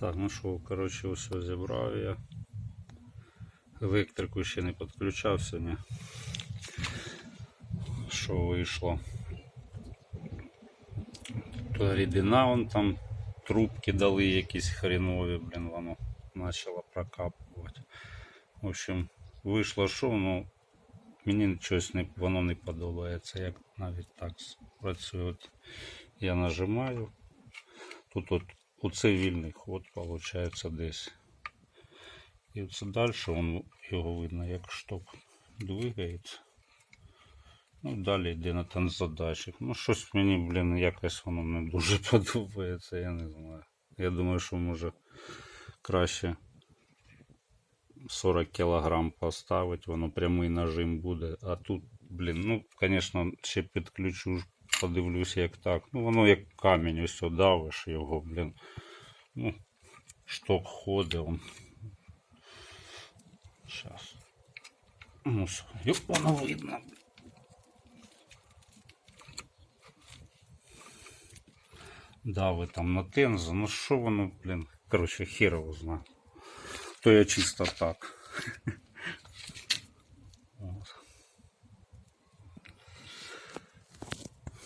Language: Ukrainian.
Так, ну що, коротше, все зібрав я. Електрику ще не підключав сьогодні. Що вийшло? То рідина вон там, трубки дали якісь хренові, блін, воно почало прокапувати. В общем, вийшло що, ну мені щось не, воно не подобається, як навіть так працює. От я нажимаю. Тут от оце вільний ход, виходить, десь. І оце далі он, його видно, як шток двигається. Ну, далі йде на танзадачик. Ну, щось мені, блін, якось воно не дуже подобається, я не знаю. Я думаю, що може краще 40 кілограм поставити, воно прямий нажим буде. А тут, блін, ну, звісно, ще підключу, подивлюся, як так. Ну, воно як камінь, ось давиш його, блін. Ну, шток ходить. Он. Сейчас. Ну. Йоп, воно видно. Дави там на тенза. Ну що воно, блін. Коротше, хер його знає. То я чисто так.